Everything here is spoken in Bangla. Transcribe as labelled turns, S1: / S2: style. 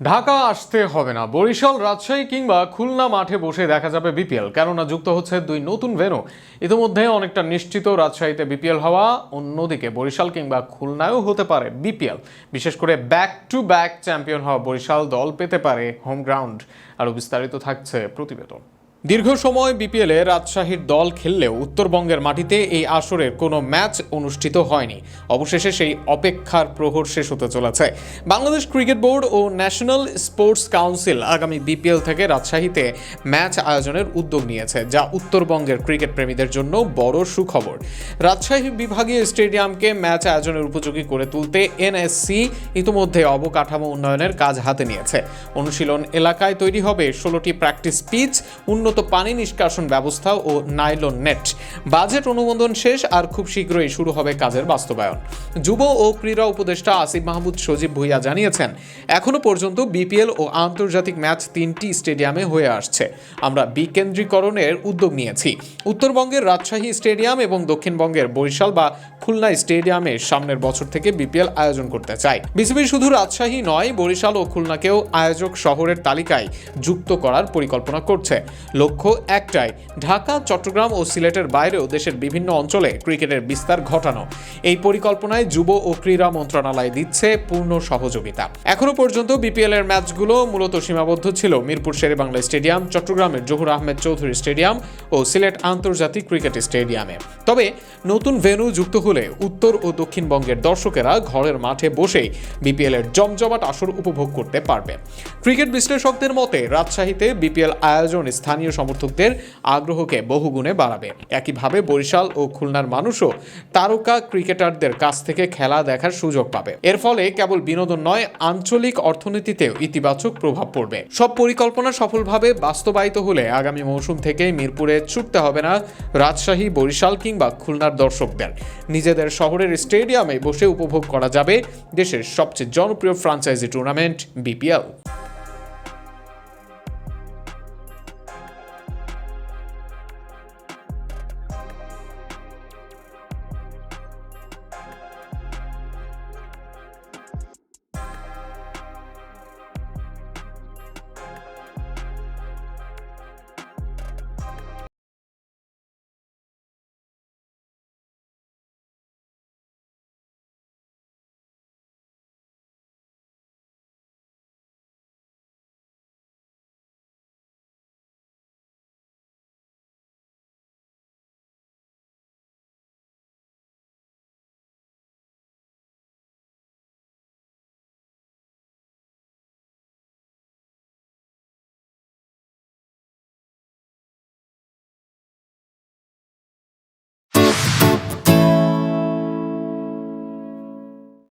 S1: ঢাকা আসতে হবে না। বরিশাল, রাজশাহী কিংবা খুলনা মাঠে বসে দেখা যাবে বিপিএল। কেননা যুক্ত হচ্ছে দুই নতুন ভেন্যু। ইতিমধ্যে অনেকটা নিশ্চিত রাজশাহীতে বিপিএল হওয়া। অন্যদিকে বরিশাল কিংবা খুলনায়ও হতে পারে বিপিএল। বিশেষ করে ব্যাক টু ব্যাক চ্যাম্পিয়ন হওয়া বরিশাল দল পেতে পারে হোম গ্রাউন্ড আরও বিস্তারিত থাকছে প্রতিবেদন। দীর্ঘ সময় বিপিএলে রাজশাহীর দল খেললেও উত্তরবঙ্গের মাটিতে এই আসরের কোনো ম্যাচ অনুষ্ঠিত হয়নি। অবশেষে সেই অপেক্ষার প্রহর শেষ হতে চলেছে। বাংলাদেশ ক্রিকেট বোর্ড ও ন্যাশনাল স্পোর্টস কাউন্সিল আগামী বিপিএল থেকে রাজশাহীতে ম্যাচ আয়োজনের উদ্যোগ নিয়েছে, যা উত্তরবঙ্গের ক্রিকেট প্রেমীদের জন্য বড় সুখবর। রাজশাহী বিভাগীয় স্টেডিয়ামকে ম্যাচ আয়োজনের উপযোগী করে তুলতে এনএসসি ইতিমধ্যে অবকাঠামো উন্নয়নের কাজ হাতে নিয়েছে। অনুশীলন এলাকায় তৈরি হবে ষোলোটি প্র্যাকটিস পিচ, উন্নত পানি নিষ্কাশন ব্যবস্থা ও নাইলন নেট। বাজেট অনুমোদন শেষ আর খুব শীঘ্রই শুরু হবে কাজের বাস্তবায়ন। যুব ও ক্রীড়া উপদেষ্টা আসিফ মাহমুদ সজীব ভুইয়া জানিয়েছেন, এখনও পর্যন্ত বিপিএল ও আন্তর্জাতিক ম্যাচ তিনটি স্টেডিয়ামে হয়ে আসছে। আমরা বিকেন্দ্রীকরণের উদ্যোগ নিয়েছি। উত্তরবঙ্গের রাজশাহী স্টেডিয়াম এবং দক্ষিণবঙ্গের বরিশাল বা খুলনা স্টেডিয়ামে সামনের বছর থেকে বিপিএল আয়োজন করতে চাই। বিসিবি শুধু রাজশাহী নয়, বরিশাল ও খুলনাকেও আয়োজক শহরের তালিকায় যুক্ত করার পরিকল্পনা করছে। লক্ষ্য একটাই, ঢাকা, চট্টগ্রাম ও সিলেটের বাইরেও দেশের বিভিন্ন অঞ্চলে ক্রিকেটের বিস্তার ঘটানো। এই পরিকল্পনায় যুব ও ক্রীড়া মন্ত্রণালয় দিচ্ছে পূর্ণ সহযোগিতা। এখনও পর্যন্ত বিপিএল এর ম্যাচগুলো মূলত সীমাবদ্ধ ছিল। মিরপুর শেরেবাংলা স্টেডিয়াম, চট্টগ্রামের জহুর আহমেদ চৌধুরী স্টেডিয়াম ও সিলেট আন্তর্জাতিক ক্রিকেট স্টেডিয়ামে। তবে নতুন ভেন্যু যুক্ত হলে উত্তর ও দক্ষিণবঙ্গের দর্শকেরা ঘরের মাঠে বসেই বিপিএল এর জমজমাট আসর উপভোগ করতে পারবে। ক্রিকেট বিশ্লেষকদের মতে, রাজশাহীতে বিপিএল আয়োজন স্থানীয় সমর্থকদের আগ্রহকে বহুগুণে বাড়াবে। একইভাবে বরিশাল ও খুলনার মানুষও তারকা ক্রিকেটারদের কাছ থেকে খেলা দেখার সুযোগ পাবে। এর ফলে কেবল বিনোদন নয়, আঞ্চলিক অর্থনীতিতেও ইতিবাচক প্রভাব পড়বে। সব পরিকল্পনা সফলভাবে বাস্তবায়িত হলে আগামী মৌসুম থেকে মিরপুরে ছুটতে হবে না রাজশাহী, বরিশাল কিংবা খুলনার দর্শকদের। নিজেদের শহরের স্টেডিয়ামে বসে উপভোগ করা যাবে দেশের সবচেয়ে জনপ্রিয় ফ্রাঞ্চাইজি টুর্নামেন্ট, বিপিএল।